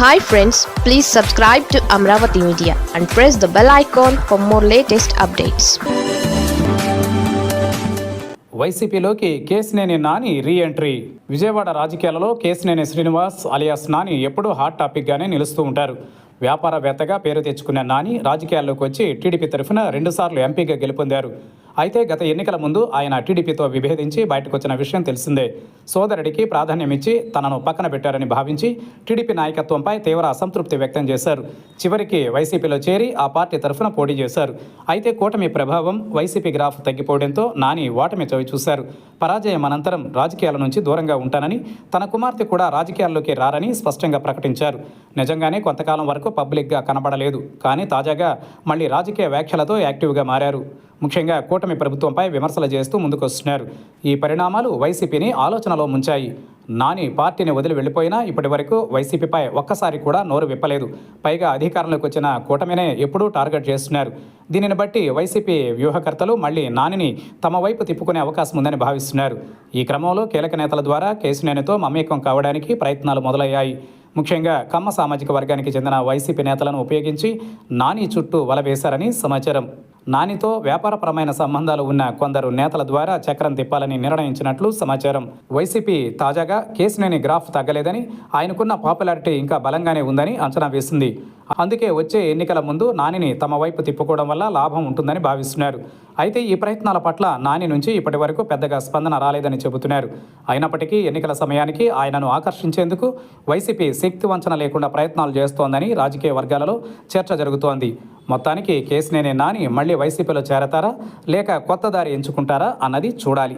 Hi friends please subscribe to Amaravati media and press the bell icon for more latest updates వైసీపీలోకి Kesineni Nani re entry Vijayawada రాజకీయాలలో Kesineni Srinivas alias Nani ఎప్పుడూ hot టాపిక్గానే నిలుస్తూ ఉంటారు. వ్యాపారవేత్తగా పేరు తెచ్చుకున్న నాని రాజకీయాల్లోకి వచ్చి టీడీపీ తరఫున రెండుసార్లు ఎంపీగా గెలుపొందారు. అయితే గత ఎన్నికల ముందు ఆయన టీడీపీతో విభేదించి బయటకు వచ్చిన విషయం తెలిసిందే. సోదరుడికి ప్రాధాన్యమిచ్చి తనను పక్కన పెట్టారని భావించి టీడీపీ నాయకత్వంపై తీవ్ర అసంతృప్తి వ్యక్తం చేశారు. చివరికి వైసీపీలో చేరి ఆ పార్టీ తరఫున పోటీ చేశారు. అయితే కూటమి ప్రభావం వైసీపీ గ్రాఫ్ తగ్గిపోవడంతో నాని ఓటమి చవి చూశారు. పరాజయం అనంతరం రాజకీయాల నుంచి దూరంగా ఉంటానని తన కుమార్తె కూడా రాజకీయాల్లోకి రారని స్పష్టంగా ప్రకటించారు. నిజంగానే కొంతకాలం వరకు పబ్లిక్గా కనబడలేదు. కానీ తాజాగా మళ్ళీ రాజకీయ వ్యాఖ్యలతో యాక్టివ్గా మారారు. ముఖ్యంగా కూటమి ప్రభుత్వంపై విమర్శలు చేస్తూ ముందుకొస్తున్నారు. ఈ పరిణామాలు వైసీపీని ఆలోచనలో ముంచాయి. నాని పార్టీని వదిలి వెళ్ళిపోయినా ఇప్పటి వరకు వైసీపీపై ఒక్కసారి కూడా నోరు విప్పలేదు. పైగా అధికారంలోకి వచ్చిన కూటమినే ఎప్పుడూ టార్గెట్ చేస్తున్నారు. దీనిని బట్టి వైసీపీ వ్యూహకర్తలు మళ్ళీ నానిని తమ వైపు తిప్పుకునే అవకాశం ఉందని భావిస్తున్నారు. ఈ క్రమంలో కీలక నేతల ద్వారా కేసునేనితో మమేకం కావడానికి ప్రయత్నాలు మొదలయ్యాయి. ముఖ్యంగా కమ్మ సామాజిక వర్గానికి చెందిన వైసీపీ నేతలను ఉపయోగించి నాని చుట్టూ వల వేశారని సమాచారం. నానితో వ్యాపారపరమైన సంబంధాలు ఉన్న కొందరు నేతల ద్వారా చక్రం తిప్పాలని నిర్ణయించినట్లు సమాచారం. వైసీపీ తాజాగా కేసినేని గ్రాఫ్ తగ్గలేదని ఆయనకున్న పాపులారిటీ ఇంకా బలంగానే ఉందని అంచనా వేసింది. అందుకే వచ్చే ఎన్నికల ముందు నానిని తమ వైపు తిప్పుకోవడం వల్ల లాభం ఉంటుందని భావిస్తున్నారు. అయితే ఈ ప్రయత్నాల పట్ల నాని నుంచి ఇప్పటి వరకు పెద్దగా స్పందన రాలేదని చెబుతున్నారు. అయినప్పటికీ ఎన్నికల సమయానికి ఆయనను ఆకర్షించేందుకు వైసీపీ శక్తి వంచన లేకుండా ప్రయత్నాలు చేస్తోందని రాజకీయ వర్గాలలో చర్చ జరుగుతోంది. మొత్తానికి కేసినేని నాని మళ్ళీ వైసీపీలో చేరతారా? లేక కొత్త దారి ఎంచుకుంటారా? అన్నది చూడాలి.